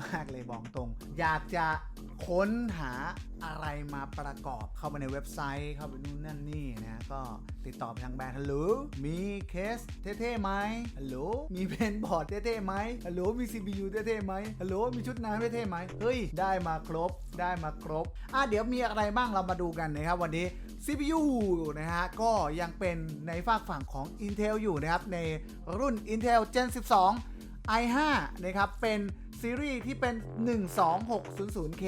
มีเยอะมากเลยบอกตรง อยากจะค้นหาอะไรมาประกอบเข้ามาในเว็บไซต์ เข้าไปนู่นนั่นนี่นะก็ติดต่อไปทางแบรนด์ฮัลโหลมีเคสเท่ๆไหมฮัลโหลมีเพนบอร์ดเท่ๆไหมฮัลโหลมี CPU เท่ๆไหมฮัลโหลมีชุดน้ำเท่ๆไหมเฮ้ย ได้มาครบได้มาครบอะเดี๋ยวมีอะไรบ้างเรามาดูกันนะครับวันนี้ CPU นะฮะก็ยังเป็นในฝากฝั่งของ Intel อยู่นะครับในรุ่น Intel Gen 12 i5 นะครับเป็น ซีรีส์ที่เป็น 12600K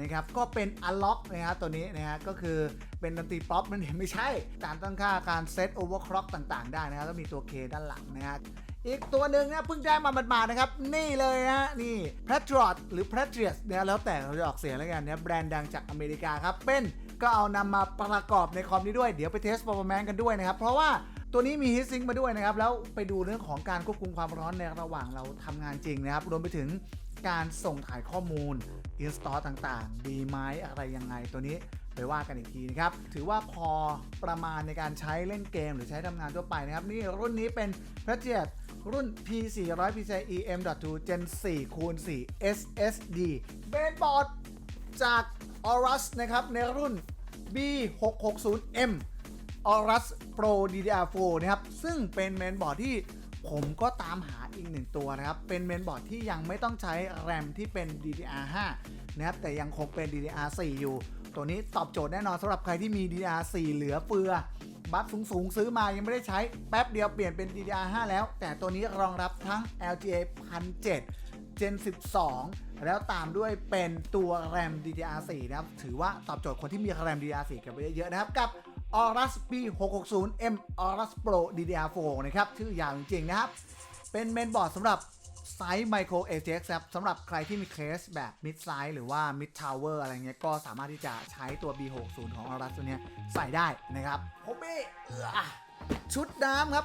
นะครับ ก็เป็น Unlock นะครับตัวนี้นะฮะ ก็คือเป็นดนตรีป๊อปนั่นเองไม่ใช่ การตั้งค่าการเซต overclock ต่างๆ ได้นะครับก็มีตัว K ด้านหลังนะฮะอีกตัวหนึ่งนะเพิ่งได้มาบัดๆนะครับ นี่เลยนะนี่ Patriot หรือ Patriot เนี่ยแล้วแต่เราจะออกเสียงแล้วกันนะแบรนด์ดังจากอเมริกาครับ เป็นก็เอานำมาประกอบในคอมนี้ด้วย เดี๋ยวไปเทส performance กันด้วยนะครับ เพราะว่า ตัวนี้มี heat sink มาด้วยนะครับ แล้วไปดูเรื่องของการควบคุมความร้อนในระหว่างเราทำงานจริงนะครับ รวมไปถึงการส่งถ่ายข้อมูล install ต่างๆ ดีไหมอะไรยังไงตัวนี้ไปว่ากันอีกทีนะครับ ถือว่าพอประมาณในการใช้เล่นเกม หรือใช้ทำงานทั่วไปนะครับ นี่รุ่นนี้เป็น p r o j e c t รุ่น P400 PCIe M.2 Gen 4 คูณ4 SSD เบนบอร์ดจาก Aorus นะครับ ในรุ่น B660M Aorus Pro DDR4 นะครับซึ่งเป็นเมนบอร์ดที่ผมก็ตามหาอีกหนึ่งตัวนะครับ เป็นเมนบอร์ดที่ยังไม่ต้องใช้แรมที่เป็น DDR5 นะครับ แต่ยังคงเป็น DDR4 อยู่ ตัวนี้ตอบโจทย์แน่นอนสำหรับใครที่มี DDR4 เหลือเฟือ บัฟสูงๆ ซื้อมายังไม่ได้ใช้ แป๊บเดียวเปลี่ยนเป็น DDR5 แล้ว แต่ตัวนี้รองรับทั้ง LGA 1007 Gen 12 แล้วตามด้วยเป็นตัว RAM DDR4 นะครับ ถือว่าตอบโจทย์คนที่มี RAM DDR4 กันไปเยอะๆนะครับกับ Aorus B660M Aorus Pro DDR4 นะครับ ชื่อยาวจริงๆนะครับ เป็นเมนบอร์ดสำหรับไซส์ Micro ATX ครับสำหรับใครที่มีเคสแบบ Mid Size หรือว่า Mid Tower อะไรเงี้ยก็สามารถที่จะใช้ตัว B60 ของ Aorus ตัวเนี้ยใส่ได้นะครับผมมีเออชุดน้ำครับ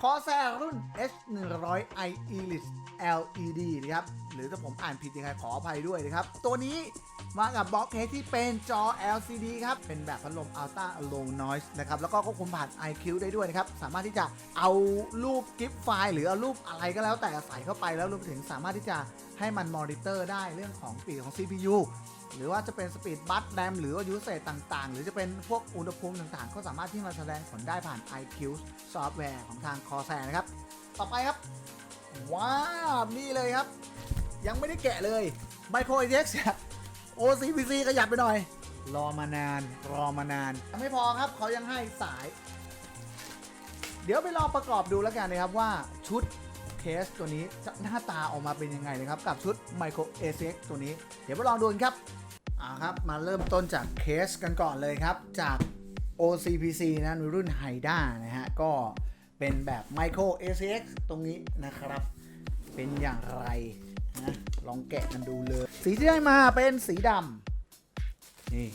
คอแซรุ่น H100i Elit LED นะครับ หรือถ้าผมอ่านผิดยังไงขออภัยด้วยนะครับ ตัวนี้มากับบล็อกเคสที่เป็นจอ LCD ครับ เป็นแบบพัดลม Ultra Low Noise นะครับ แล้วก็ควบคุมผ่าน iQ ได้ด้วยนะครับ สามารถที่จะเอารูปกิฟไฟล์ หรือเอารูปอะไรก็แล้วแต่ใส่เข้าไปแล้วรวมถึงสามารถที่จะให้มันมอนิเตอร์ได้เรื่องของปีดของ CPU หรือว่าจะเป็นสปีดบัตแรมหรือว่ายูเซตต่างๆ หรือจะเป็นพวกอุณหภูมิต่างๆ ก็สามารถที่มาแสดงผลได้ผ่าน iQ ซอฟต์แวร์ของทาง Corsair นะครับ ต่อไปครับ ว้าว นี่เลยครับ ยังไม่ได้แกะเลย Micro ATX จาก OCPC ขยับไปหน่อย รอมานาน รอมานานยังไม่พอครับเขายังให้สาย เดี๋ยวไปลองประกอบดูแล้วกันนะครับว่าชุด เคสตัวนี้จะหน้าตาออกมาเป็นยังไงนะครับ กับชุด Micro ATX ตัวนี้ เดี๋ยวไปลองดูกันครับอ่าครับ มาเริ่มต้นจากเคสกันก่อนเลยครับ จาก OCPC นะในรุ่น h y d a นะฮะ ก็เป็นแบบ Micro ACX ตรงนี้นะครับ เป็นอย่างไรนะลองแกะกันดูเลย สีที่ได้มาเป็นสีดำนี่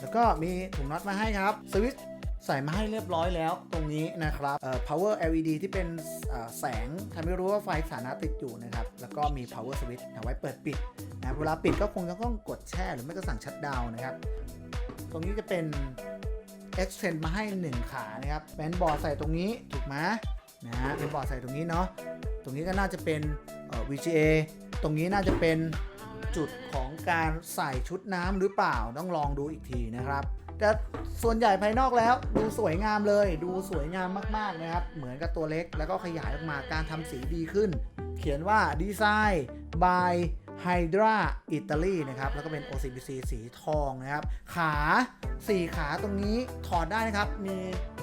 แล้วก็มีถุงน็อตมาให้ครับสวิตช์ ใส่มาให้เรียบร้อยแล้วตรงนี้นะครับเอ่อ power LED ที่เป็นเอ่อแสงทำให้รู้ว่าไฟสถานะติดอยู่นะครับ แล้วก็มี power switch เอาไว้เปิดปิดนะเวลาปิดก็คงจะต้องกดแช่หรือไม่ก็สั่งชัดดาวนะครับ ตรงนี้จะเป็น extend มาให้ 1 ขานะครับแบนบอร์ดใส่ตรงนี้ถูกไหมนะฮะเป็นบอร์ดใส่ตรงนี้เนาะตรงนี้ก็น่าจะเป็นเอ่อ VGA ตรงนี้น่าจะเป็นจุดของการใส่ชุดน้ำหรือเปล่าต้องลองดูอีกทีนะครับ แต่ส่วนใหญ่ภายนอกแล้วดูสวยงามเลย ดูสวยงามมากๆนะครับ เหมือนกับตัวเล็กแล้วก็ขยายออกมาการทำสีดีขึ้น เขียนว่าดีไซน์ by Hydra Italy นะครับ แล้วก็เป็น OCBC สีทองนะครับ ขา4ขาตรงนี้ถอดได้นะครับ มี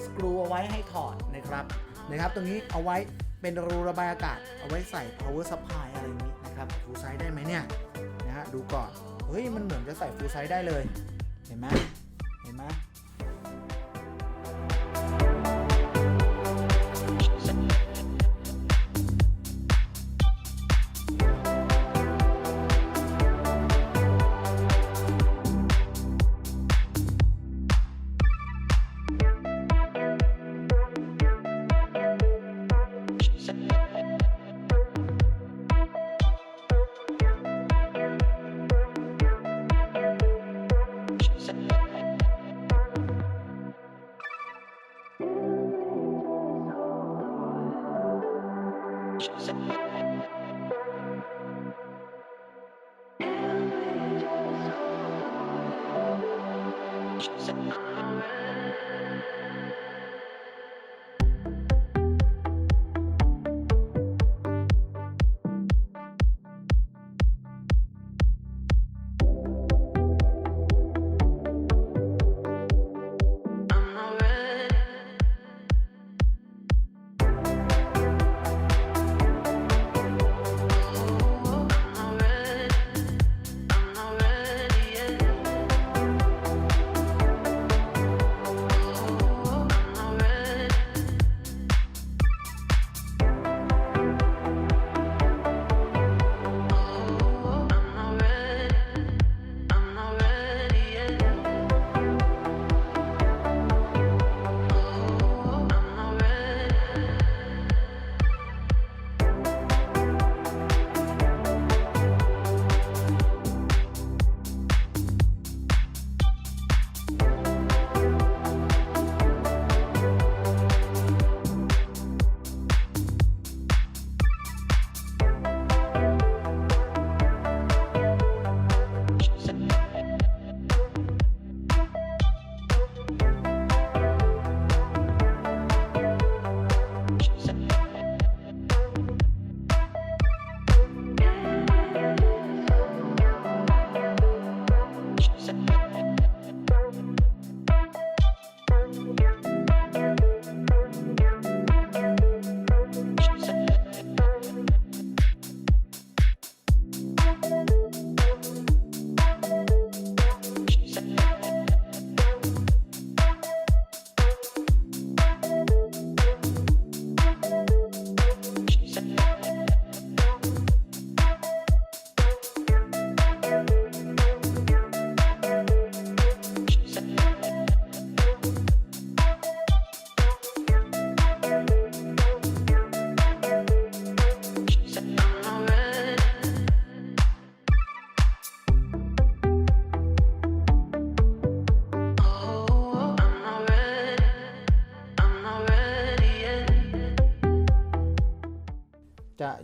สกรูเอาไว้ให้ถอดนะครับนะครับ ตรงนี้เอาไว้เป็นรูระบายอากาศ เอาไว้ใส่ power supply อะไรอย่างนี้นะครับฟูไซส์ได้ไหมเนี่ยนะฮะดูก่อน เฮ้ย มันเหมือนจะใส่ฟูไซส์ได้เลย เห็นไหม จ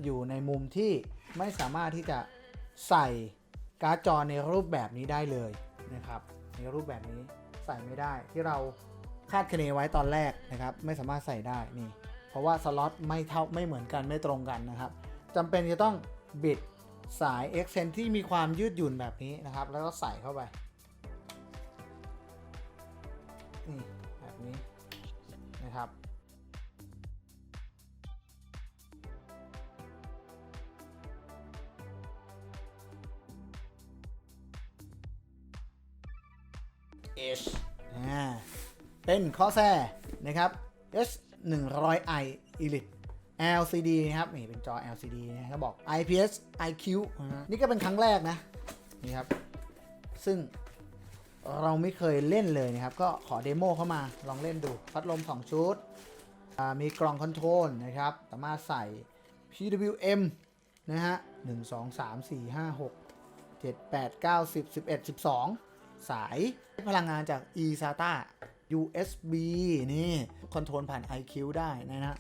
อยู่ในมุมที่ไม่สามารถที่จะใส่การ์ดจอในรูปแบบนี้ได้เลยนะครับ ในรูปแบบนี้ใส่ไม่ได้ที่เราคาดคะเนไว้ตอนแรกนะครับ ไม่สามารถใส่ได้นี่ เพราะว่าสล็อตไม่เท่าไม่เหมือนกันไม่ตรงกันนะครับจำเป็นจะต้องบิดสาย Extend ที่มีความยืดหยุ่นแบบนี้นะครับ แล้วก็ใส่เข้าไปนี่แบบนี้นะครับ H อ่าเป็นข้อแท้นะครับ S 1 0 0 i Elite LCD นะครับนี่เป็นจอ LCD นะเขาบบอก IPS IQ นี่ก็เป็นครั้งแรกนะนี่ครับ ซึ่งเราไม่เคยเล่นเลยนะครับ ก็ขอเดโมเข้ามาลองเล่นดู พัดลม 2 ชุด มีกล่องคอนโทรลนะครับ สามารถใส่ PWM นะฮะ 1 2 3 4 5 6 7 8 9 10 11 12 สายพลังงานจาก eSATA USB นี่คอนโทรลผ่าน iQ ได้นะฮะ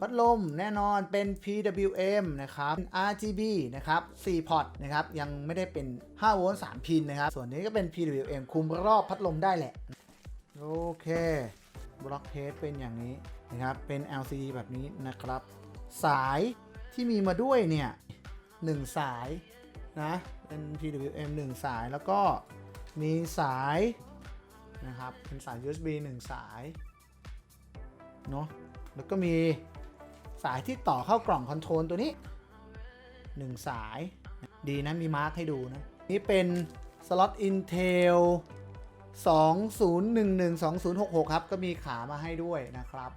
พัดลมแน่นอนเป็น PWM นะครับ RGB นะครับ4พอร์ตนะครับ ยังไม่ได้เป็น 5 โวลต์3พินนะครับ ส่วนนี้ก็เป็น PWM คุมรอบพัดลมได้แหละ โอเค บล็อกเทสเป็นอย่างนี้นะครับ เป็น LCD แบบนี้นะครับ สายที่มีมาด้วยเนี่ย 1 สายนะ เป็น PWM 1 สายแล้วก็ มีสายนะครับเป็นสาย USB 1 สายเนาะแล้วก็มีสายที่ต่อเข้ากล่องคอนโทรลตัวนี้ 1 สาย ดีนะ มีมาร์คให้ดูนะ นี่เป็นสล็อต Intel 2011 2066 ครับ ก็มีขามาให้ด้วยนะครับ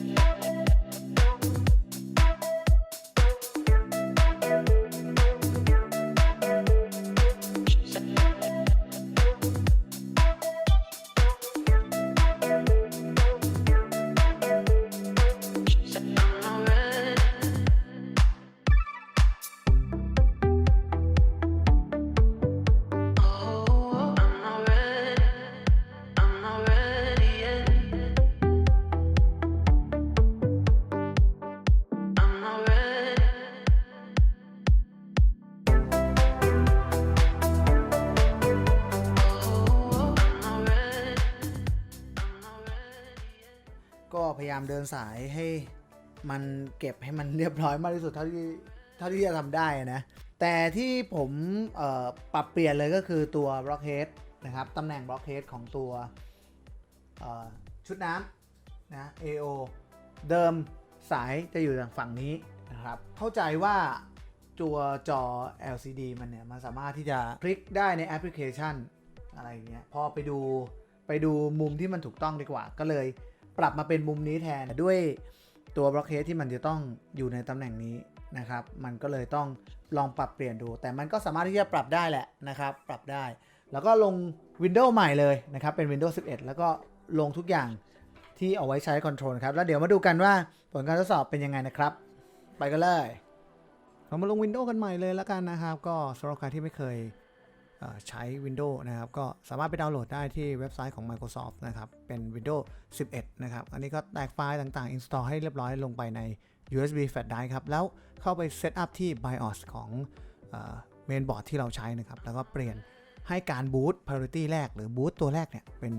Yeah. เดินสายให้มันเก็บให้มันเรียบร้อยมากที่สุดเท่าที่เท่าที่จะทำได้นะ แต่ที่ผมปรับเปลี่ยนเลยก็คือตัว blockhead นะครับตำแหน่ง blockhead ของตัวชุดน้ำนะ AO เดิมสายจะอยู่ทางฝั่งนี้นะครับ เข้าใจว่าตัวจอ LCD มันเนี่ย มันสามารถที่จะคลิกได้ในแอปพลิเคชันอะไรอย่างเงี้ย พอไปดูไปดูมุมที่มันถูกต้องดีกว่า ก็เลย ปรับมาเป็นมุมนี้แทนด้วยตัวบล็อกเ a ที่มันจะต้องอยู่ในตำแหน่งนี้นะครับ มันก็เลยต้องลองปรับเปลี่ยนดู แต่มันก็สามารถที่จะปรับได้แหละนะครับ ปรับได้ แล้วก็ลง Windows ใหม่เลยนะครับ เป็น Windows 11 แล้วก็ลงทุกอย่างที่เอาไว้ใช้คอนโทรลครับ แล้วเดี๋ยวมาดูกันว่าผลการทดสอบเป็นยังไงนะครับ ไปกันเลย เรามาลง Windows กันใหม่เลยแล้วกันนะครับ ก็สำหรับใครที่ไม่เคย ใช้ Windows นะครับ ก็สามารถไปดาวน์โหลดได้ที่เว็บไซต์ของ Microsoft นะครับ เป็น Windows 11 นะครับ อันนี้ก็แตกไฟล์ต่างๆ install ให้เรียบร้อยลงไปใน USB flash drive ครับ แล้วเข้าไปเซตอัพที่ BIOS ของเมนบอร์ดที่เราใช้นะครับ แล้วก็เปลี่ยนให้การบูต priority แรกหรือบูตตัวแรกเนี่ย เป็น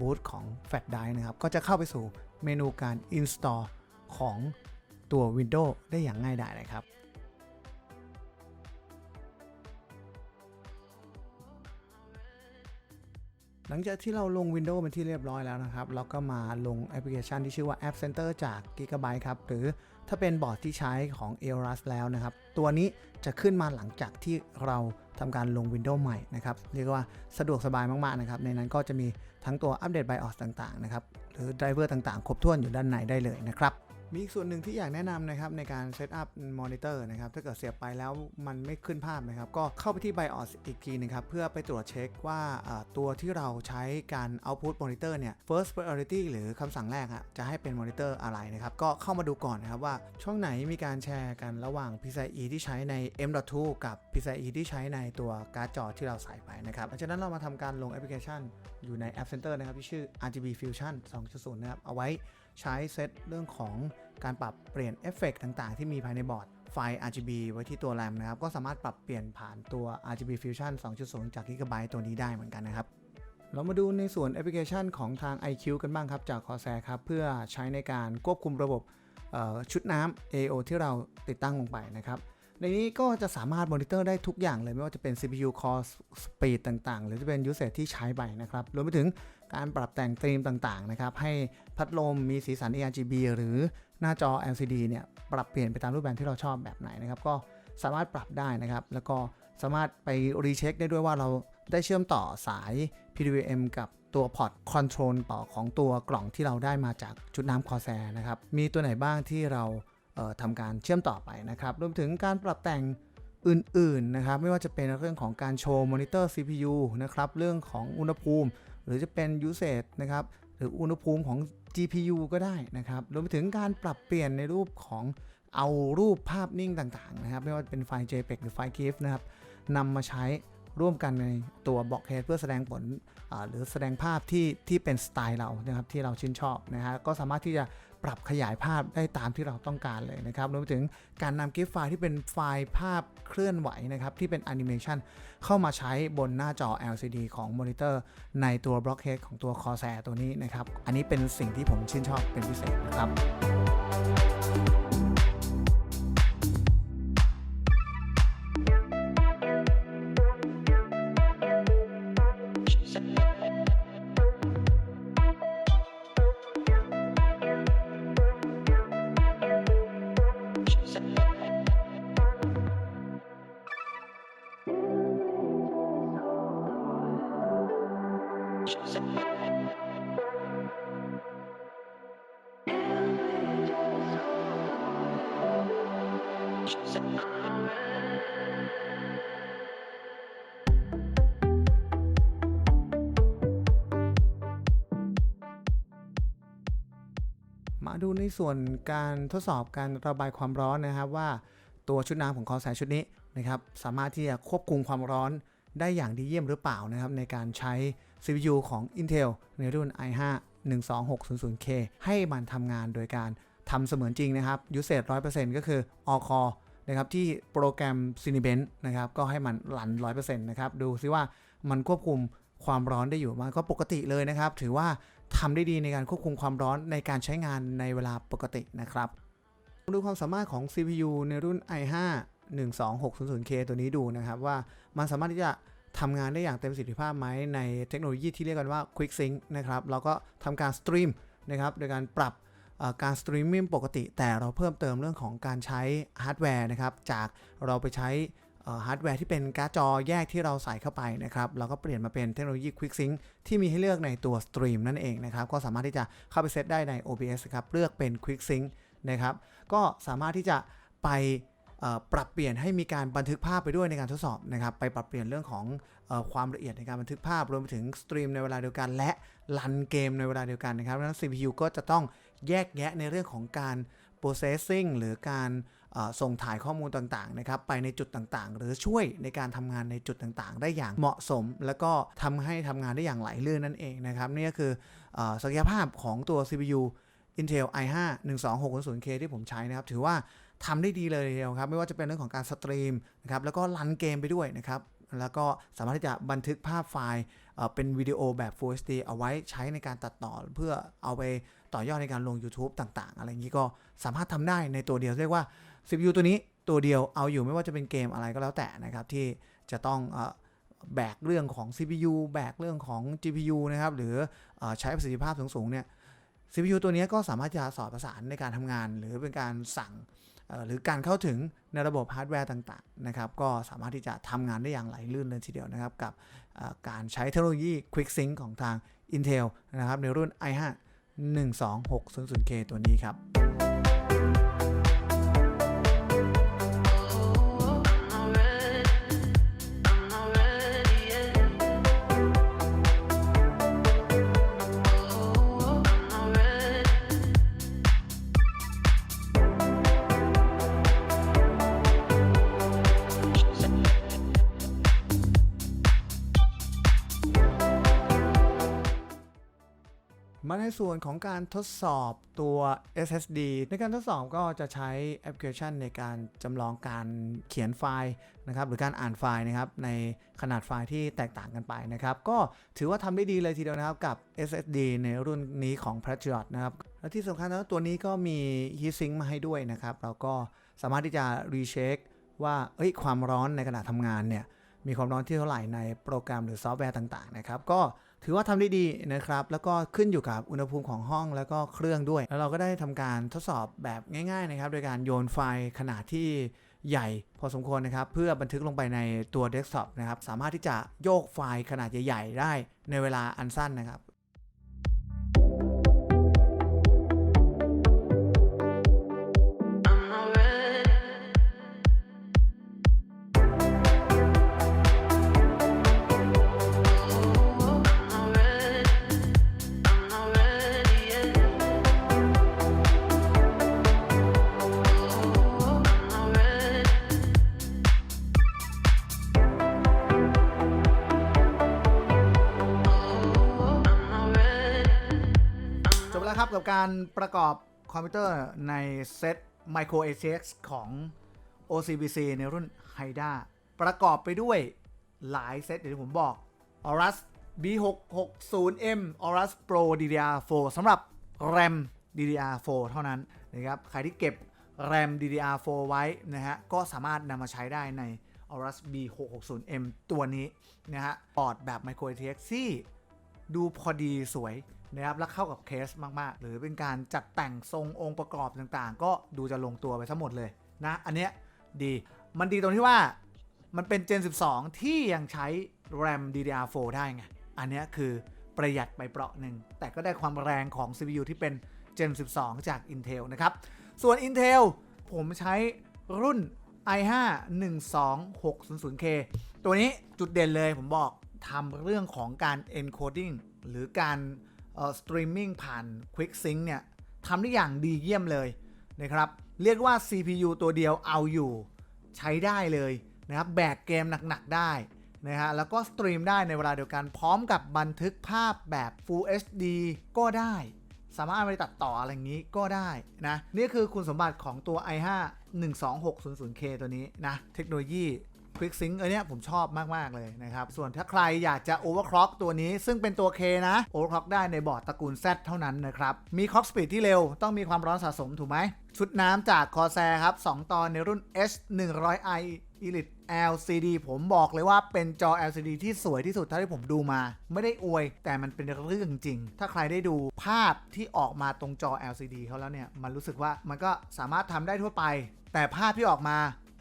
บูตของ flash drive นะครับ ก็จะเข้าไปสู่เมนูการ install ของตัว Windows ได้อย่างง่ายดายเลยครับ หลังจากที่เราลง Windows เป็นที่เรียบร้อยแล้วนะครับ เราก็มาลงแอปพลิเคชันที่ชื่อว่า App Center จาก Gigabyte ครับ หรือถ้าเป็นบอร์ดที่ใช้ของ e l r u s แล้วนะครับ ตัวนี้จะขึ้นมาหลังจากที่เราทำการลง Windows ใหม่นะครับ เรียกว่าสะดวกสบายมาก ๆ นะครับ ในนั้นก็จะมีทั้งตัวอัปเดต BIOS ต่าง ๆ นะครับ หรือไดรเวอร์ต่าง ๆ ครบถ้วนอยู่ด้านในได้เลยนะครับ มีอีกส่วนหนึ่งที่อยากแนะนำนะครับในการเซตอัพมอนิเตอร์นะครับถ้าเกิดเสียบไปแล้วมันไม่ขึ้นภาพนะครับ ก็เข้าไปที่ BIOS อีกทีหนึงครับ เพื่อไปตรวจเช็คว่าตัวที่เราใช้การ output monitor เนี่ย first priority หรือคำสั่งแรกอะจะให้เป็นมอนิเตอร์อะไรนะครับ ก็เข้ามาดูก่อนนะครับว่าช่องไหนมีการแชร์กันระหว่าง PCIe ที่ใช้ใน M.2 กับ PCIe ที่ใช้ในตัวการ์ดจอที่เราใส่ไปนะครับหลังจากนั้นเรามาทำการลงแอปพลิเคชันอยู่ใน App Center นะครับที่ชื่อ RGB Fusion 2.0 นะครับเอาไว้ ใช้เซตเรื่องของการปรับเปลี่ยนเอฟเฟกต่างๆ ที่มีภายในบอร์ดไฟ RGB ไว้ที่ตัวแรมนะครับ ก็สามารถปรับเปลี่ยนผ่านตัว RGB Fusion 2.0 จาก Gigabyte ตัวนี้ได้เหมือนกันนะครับ เรามาดูในส่วนแอปพลิเคชันของทาง iQ กันบ้างครับ จาก Corsair ครับ เพื่อใช้ในการควบคุมระบบชุดน้ำ AO ที่เราติดตั้งลงไปนะครับในนี้ก็จะสามารถมอนิเตอร์ได้ทุกอย่างเลย ไม่ว่าจะเป็น CPU core speed ต่างๆ หรือจะเป็น usage ที่ใช้ไปนะครับ รวมไปถึง การปรับแต่งธีมต่างๆนะครับให้พัดลมมีสีสัน RGB หรือหน้าจอ LCD เนี่ยปรับเปลี่ยนไปตามรูปแบบที่เราชอบแบบไหนนะครับก็สามารถปรับได้นะครับ แล้วก็สามารถไปรีเช็คได้ด้วยว่าเราได้เชื่อมต่อสาย PWM กับตัวพอร์ตคอนโทรลต่อของตัวกล่องที่เราได้มาจากชุดน้ำคอแซนะครับ มีตัวไหนบ้างที่เราเทำการเชื่อมต่อไปนะครับ รวมถึงการปรับแต่งอื่นๆนะครับ ไม่ว่าจะเป็นเรื่องของการโชว์มอนิเตอร์ CPU นะครับ เรื่องของอุณหภูมิ หรือจะเป็น usage นะครับ หรืออุณหภูมิของ GPU ก็ได้นะครับ รวมไปถึงการปรับเปลี่ยนในรูปของเอารูปภาพนิ่งต่างๆนะครับ ไม่ว่าจะเป็นไฟล์ JPEG หรือไฟล์ GIF นะครับนำมาใช้ร่วมกันในตัวบล็อกเฮดเพื่อแสดงผลหรือแสดงภาพที่ที่เป็นสไตล์เรานะครับที่เราชื่นชอบนะฮะก็สามารถที่จะ ปรับขยายภาพได้ตามที่เราต้องการเลยนะครับรวมไปถึงการนำกิฟต์ไฟล์ที่เป็นไฟล์ภาพเคลื่อนไหวนะครับที่เป็นแอนิเมชันเข้ามาใช้บนหน้าจอ LCD ของมอนิเตอร์ในตัวบล็อกเฮดของตัว Corsair ตัวนี้นะครับ อันนี้เป็นสิ่งที่ผมชื่นชอบเป็นพิเศษนะครับ ดูในส่วนการทดสอบการระบายความร้อนนะครับว่าตัวชุดน้ำของคอแสชุดนี้นะครับสามารถที่จะควบคุมความร้อนได้อย่างดีเยี่ยมหรือเปล่านะครับในการใช้ CPU ของ Intel ในรุ่น i5 12600K ให้มันทำงานโดยการทำเสมือนจริงนะครับ usage 100%ก็คือ all core นะครับที่โปรแกรม Cinebench นะครับก็ให้มันรัน 100%นะครับดูซิว่ามันควบคุมความร้อนได้อยู่มันก็ปกติเลยนะครับ ถือว่า ทำได้ดีในการควบคุมความร้อนในการใช้งานในเวลาปกตินะครับดูความสามารถของ CPU ในรุ่น i5 12600K ตัวนี้ดูนะครับว่ามันสามารถที่จะทำงานได้อย่างเต็มประสิทธิภาพไหมในเทคโนโลยีที่เรียกกันว่า Quick Sync นะครับเราก็ทำการสตรีมนะครับโดยการปรับการสตรีมมิ่งปกติ แต่เราเพิ่มเติมเรื่องของการใช้ฮาร์ดแวร์นะครับจากเราไปใช้ ฮาร์ดแวร์ที่เป็นการ์ดจอแยกที่เราใส่เข้าไปนะครับเราก็เปลี่ยนมาเป็นเทคโนโลยี Quick Sync ที่มีให้เลือกในตัวสตรีมนั่นเองนะครับ ก็สามารถที่จะเข้าไปเซตได้ใน OBS ครับ เลือกเป็น Quick Sync นะครับ ก็สามารถที่จะไปปรับเปลี่ยนให้มีการบันทึกภาพไปด้วยในการทดสอบนะครับ ไปปรับเปลี่ยนเรื่องของอความละเอียดในการบันทึกภาพรวมไปถึงสตรีมในเวลาเดียวกัน และรันเกมในเวลาเดียวกันนะครับดังนั้น CPU ก็จะต้องแยกแยะในเรื่องของการ processing หรือการ ส่งถ่ายข้อมูลต่างๆนะครับไปในจุดต่างๆ หรือช่วยในการทำงานในจุดต่างๆ ได้อย่างเหมาะสม แล้วก็ทำให้ทำงานได้อย่างไหลลื่นนั่นเองนะครับนี่ก็คือศักยภาพของตัว CPU Intel i5 12600K ที่ผมใช้นะครับ ถือว่าทำได้ดีเลยเดียวครับ ไม่ว่าจะเป็นเรื่องของการสตรีมนะครับ แล้วก็รันเกมไปด้วยนะครับ แล้วก็สามารถที่จะบันทึกภาพไฟล์เอ่อเป็นวิดีโอแบบ Full HD เอาไว้ใช้ในการตัดต่อ เพื่อเอาไปต่อยอดในการลง YouTube ต่าง ๆ อะไรอย่างนี้ก็สามารถทำได้ในตัวเดียวเรียกว่า CPU ตัวนี้ตัวเดียวเอาอยู่ไม่ว่าจะเป็นเกมอะไรก็แล้วแต่นะครับ ที่จะต้องอแบกเรื่องของ CPU แบกเรื่องของ GPU นะครับ หรืออใช้ประสิทธิภาพสูงๆเนี่ย CPU ตัวนี้ก็สามารถจะสอดประสานในการทำงาน หรือเป็นการสั่งหรือการเข้าถึงในระบบฮาร์ดแวร์ต่างๆนะครับก็สามารถที่จะทำงานได้อย่างไหลลื่นเลยทีเดียวนะครับ กับการใช้เทคโนโลยี Quick Sync ของทาง Intel นะครับในรุ่น i5 12600K ตัวนี้ครับ มาในส่วนของการทดสอบตัว SSD ในการทดสอบก็จะใช้แอปพลิเคชันในการจำลองการเขียนไฟล์นะครับหรือการอ่านไฟล์นะครับในขนาดไฟล์ที่แตกต่างกันไปนะครับก็ถือว่าทำได้ดีเลยทีเดียวนะครับกับ SSD ในรุ่นนี้ของ Patriot นะครับและที่สำคัญนะตัวนี้ก็มี heatsink มาให้ด้วยนะครับเราก็สามารถที่จะ recheck ว่าเอ้ยความร้อนในขณะทำงานเนี่ยมีความร้อนที่เท่าไหร่ในโปรแกรมหรือซอฟต์แวร์ต่างๆนะครับก็ ถือว่าทำได้ดีนะครับ แล้วก็ขึ้นอยู่กับอุณหภูมิของห้องแล้วก็เครื่องด้วย แล้วเราก็ได้ทำการทดสอบแบบง่ายๆนะครับ โดยการโยนไฟล์ขนาดที่ใหญ่พอสมควรนะครับ เพื่อบันทึกลงไปในตัวเดสก์ท็อปนะครับ สามารถที่จะโยกไฟล์ขนาดใหญ่ ๆ ได้ในเวลาอันสั้นนะครับ การประกอบคอมพิวเตอร์ในเซต Micro ATX ของ OCBC ในรุ่น HYDA ประกอบไปด้วยหลายเซตอย่างที่ผมบอก Aorus B660M Aorus Pro DDR4 สำหรับ RAM DDR4 เท่านั้นนะครับ ใครที่เก็บ RAM DDR4 ไว้นะฮะ ก็สามารถนำมาใช้ได้ใน Aorus B660M ตัวนี้นะฮะ ปอร์ดแบบ Micro ATX ที่ดูพอดีสวย นะครับและเข้ากับเคสมากๆ หรือเป็นการจัดแต่งทรงองค์ประกอบต่างๆ ก็ดูจะลงตัวไปทั้งหมดเลยนะอันเนี้ยดีมันดีตรงที่ว่ามันเป็น Gen 12 ที่ยังใช้ RAM DDR4 ได้ไง อันเนี้ยคือประหยัดไปเปราะหนึ่ง แต่ก็ได้ความแรงของ CPU ที่เป็น Gen 12 จาก Intel นะครับ ส่วน Intel ผมใช้รุ่น i5 12600K ตัวนี้จุดเด่นเลยผมบอกทำเรื่องของการ encoding หรือการ เอ่อ streaming ผ่าน Quick Sync เนี่ยทำได้อย่างดีเยี่ยมเลยนะครับเรียกว่า CPU ตัวเดียวเอาอยู่ใช้ได้เลยนะครับแบกเกมหนักๆได้นะฮะแล้วก็สตรีมได้ในเวลาเดียวกันพร้อมกับบันทึกภาพแบบ Full HD ก็ได้ สามารถไปตัดต่ออะไรอย่างนี้ก็ได้นะนี่คือคุณสมบัติของตัว i5 12600K ตัวนี้นะเทคโนโลยี Quick Sync อันเนี้ยผมชอบมาก ๆ เลยนะครับ ส่วนถ้าใครอยากจะ Overclock ตัวนี้ ซึ่งเป็นตัว K นะ Overclock ได้ในบอร์ดตระกูล Z เท่านั้นนะครับ มี Clock Speed ที่เร็วต้องมีความร้อนสะสมถูกไหม ชุดน้ำจาก Corsair ครับ 2 ตอนในรุ่น H 1 0 0 i Elite LCD ผมบอกเลยว่าเป็นจอ LCD ที่สวยที่สุดเท่าที่ผมดูมา ไม่ได้อวย แต่มันเป็นเรื่องจริง ถ้าใครได้ดูภาพที่ออกมาตรงจอ LCD เขาแล้วเนี่ย มันรู้สึกว่ามันก็สามารถทำได้ทั่วไป แต่ภาพที่ออกมา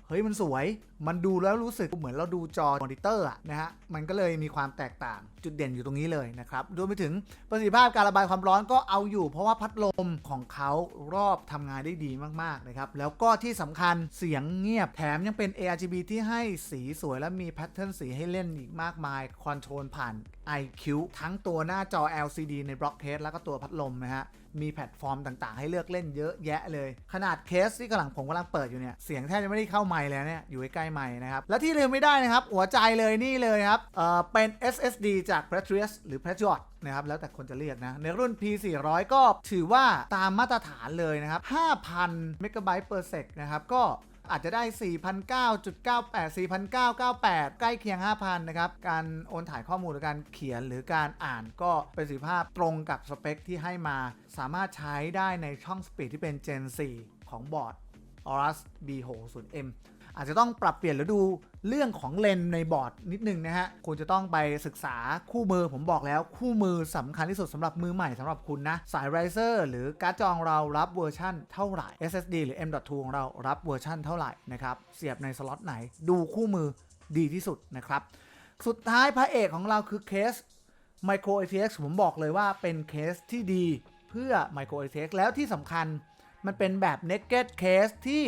เฮ้ยมันสวย มันดูแล้วรู้สึกเหมือนเราดูจอมอนิเตอร์นะฮะ มันก็เลยมีความแตกต่างจุดเด่นอยู่ตรงนี้เลยนะครับรวมไปถึงประสิทธิภาพการระบายความร้อนก็เอาอยู่ เพราะว่าพัดลมของเขารอบทำงานได้ดีมากๆนะครับ แล้วก็ที่สำคัญเสียงเงียบแถมยังเป็น ARGB ที่ให้สีสวยและมีแพทเทิร์นสีให้เล่นอีกมากมายคอนโทรลผ่าน IQ ทั้งตัวหน้าจอ LCD ในบล็อกเคสแล้วก็ตัวพัดลมนะฮะ มีแพลตฟอร์มต่างๆ ให้เลือกเล่นเยอะแยะเลย ขนาดเคสที่กำลังผมกำลังเปิดอยู่เนี่ย เสียงแทบจะไม่ได้เข้าไมค์แล้วเนี่ย อยู่ใกล้ๆไมค์นะครับ และที่ลืมไม่ได้นะครับ หัวใจเลยนี่เลยครับเอ่อเป็น SSD จาก Patriot หรือ Patriot นะครับ แล้วแต่คนจะเรียกนะ ในรุ่น P400 ก็ถือว่าตามมาตรฐานเลยนะครับ5,000เมกะไบต์ per sec นะครับก็ อาจจะได้ 4,009.98 4,998 ใกล้เคียง 5,000 นะครับ การโอนถ่ายข้อมูลหรือการเขียนหรือการอ่านก็ประสิทธิภาพตรงกับสเปคที่ให้มา สามารถใช้ได้ในช่องสปีดที่เป็น Gen 4 ของบอร์ด Aorus B60M อาจจะต้องปรับเปลี่ยนหรือดู เรื่องของเลนในบอร์ดนิดนึงนะฮะคุณจะต้องไปศึกษาคู่มือผมบอกแล้วคู่มือสำคัญที่สุดสำหรับมือใหม่สำหรับคุณนะสาย Riser หรือการ์ดจอของเรารับเวอร์ชั่นเท่าไหร่ SSD หรือ M.2 ของเรารับเวอร์ชั่นเท่าไหร่นะครับเสียบในสล็อตไหนดูคู่มือดีที่สุดนะครับสุดท้ายพระเอกของเราคือเคส Micro ATX ผมบอกเลยว่าเป็นเคสที่ดีเพื่อ Micro ATX แล้วที่สำคัญมันเป็นแบบ naked case ที่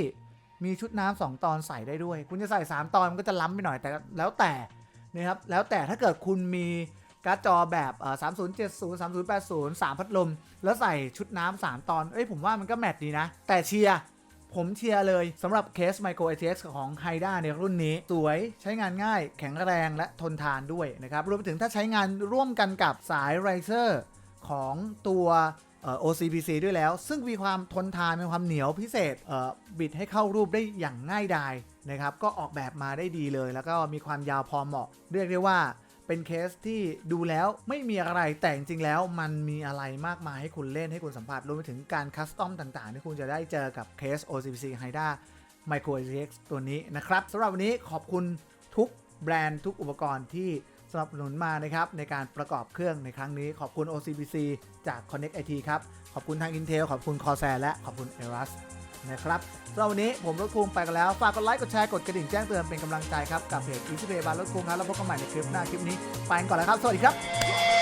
มีชุดน้ำสองตอนใส่ได้ด้วย คุณจะใส่ 3 ตอนมันก็จะล้ำไปหน่อยแต่แล้วแต่นะครับแล้วแต่ถ้าเกิดคุณมีการ์ดจอแบบเอ่อ3070 3080 3พัดลม แล้วใส่ชุดน้ำ3ตอน เอ้ยผมว่ามันก็แมทดีนะ แต่เชียร์ผมเชียร์เลยสำหรับเคส Micro ATX ของ h y d a ในรุ่นนี้ สวยใช้งานง่ายแข็งแรงและทนทานด้วยนะครับ รวมไปถึงถ้าใช้งานร่วมกันกับสาย Riser ของตัว OCPC ด้วยแล้ว ซึ่งมีความทนทานมีความเหนียวพิเศษบิดให้เข้ารูปได้อย่างง่ายดายนะครับก็ออกแบบมาได้ดีเลย แล้วก็มีความยาวพอเหมาะ เรียกได้ว่าเป็นเคสที่ดูแล้วไม่มีอะไรแต่จริงแล้วมันมีอะไรมากมายให้คุณเล่นให้คุณสัมผัสรวมไปถึงการคัสตอมต่างๆ ที่คุณจะได้เจอกับเคส OCPC HYDA Micro ATX ตัวนี้นะครับสำหรับวันนี้ขอบคุณทุกแบรนด์ทุกอุปกรณ์ที่ สนับสนุนมานะครับในการประกอบเครื่องในครั้งนี้ขอบคุณ OCBC จาก Connect IT ครับ ขอบคุณทาง Intel ขอบคุณ Corsair และขอบคุณ Aorus นะครับสำหรับวันนี้ผมรถคุงไปกันแล้ว ฝากกดไลค์กดแชร์กดกระดิ่งแจ้งเตือนเป็นกำลังใจครับ กับเพจ Easy Pay บานรถคุงครับแล้วพบกันใหม่ในคลิปหน้าคลิปนี้ ไปกันก่อนแล้วครับ สวัสดีครับ